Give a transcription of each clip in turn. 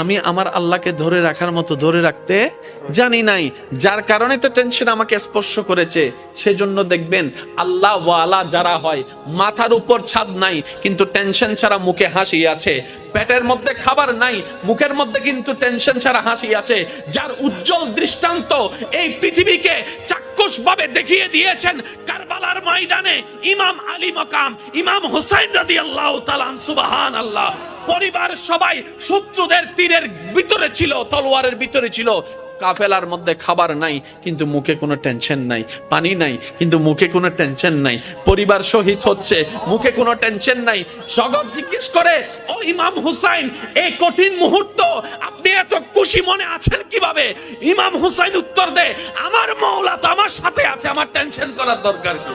আমি আমার আল্লাহকে ধরে রাখার মতো ধরে রাখতে জানি নাই। যার কারণে তো টেনশন আমাকে স্পর্শ করেছে। সেজন্য দেখবেন, আল্লাহ ওয়ালা যারা হয়, মাথার উপর ছাদ নাই, কিন্তু টেনশন ছাড়া মুখে হাসি আছে। পেটের মধ্যে খাবার নাই, মুখের মধ্যে কিন্তু টেনশন ছাড়া হাসি আছে। যার উজ্জ্বল দৃষ্টান্ত এই পৃথিবীকে চাক্ষুষ ভাবে দেখিয়ে দিয়েছেন কারবালার ময়দানে ইমাম আলী মকাম, ইমাম হুসাইন রাদিয়াল্লাহু তাআলা সুবহান আল্লাহ পরিবার সবাই শত্রুদের তীরের ভিতরে ছিল, তলোয়ারের ভিতরে ছিল। কাফেলার মধ্যে খাবার নাই, কিন্তু মুখে কোনো টেনশন নাই, পানি নাই, কিন্তু মুখে কোনো টেনশন নাই। পরিবার শহীদ হচ্ছে, মুখে কোনো টেনশন নাই। সগর জিজ্ঞেস করে, ও ইমাম হুসাইন এই কঠিন মুহূর্ত, আপনি এত খুশি মনে আছেন কীভাবে? ইমাম হুসাইন উত্তর দে আমার মৌলা তো আমার সাথে আছে, আমার টেনশন করার দরকার কি?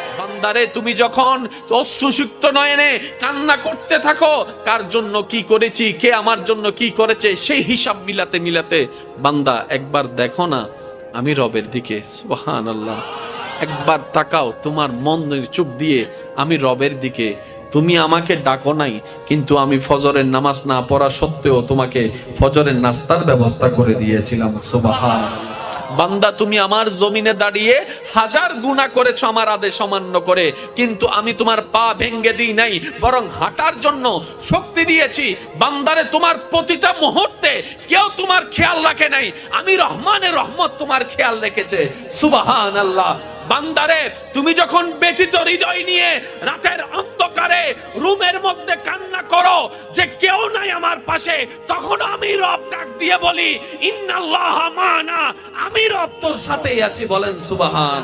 বান্দারে তুমি যখন অশ্রুসুক্ত নয়নে কান্না করতে থাকো, কার জন্য কি করেছি, কে আমার জন্য কি করেছে, সেই হিসাব মিলাতে মিলাতে বান্দা একবার দেখো না, আমি রবের দিকে সুবহান আল্লাহ একবার তাকাও, তোমার মনের চোখ দিয়ে আমি রবের দিকে, তুমি আমাকে ডাকো নাই, কিন্তু আমি ফজরের নামাজ না পড়া সত্ত্বেও তোমাকে ফজরের নাস্তার ব্যবস্থা করে দিয়েছিলাম সুবহান বান্দা, তুমি আমার জমিনে দাঁড়িয়ে হাজার গুণা করেছ, আমার আদেশ অমান্য করে। কিন্তু আমি তোমার পা ভেঙ্গে দিই নাই, বরং হাঁটার জন্য শক্তি দিয়েছি। বান্দারে, তোমার প্রতিটা মুহূর্তে কেউ তোমার খেয়াল রাখে নাই। আমি রহমানের রহমত তোমার খেয়াল রেখেছে। সুবাহান আল্লাহ বান্দারে, তুমি যখন ব্যথিত হৃদয় নিয়ে রাতের অন্ধকারে রুমের মধ্যে কান্না করো যে কেউ নাই আমার পাশে, তখন আমি রব দিয়ে বলি ইন্নাল্লাহ মানা। আমি রব তোর সাথেই আছি বলেন সুবাহান।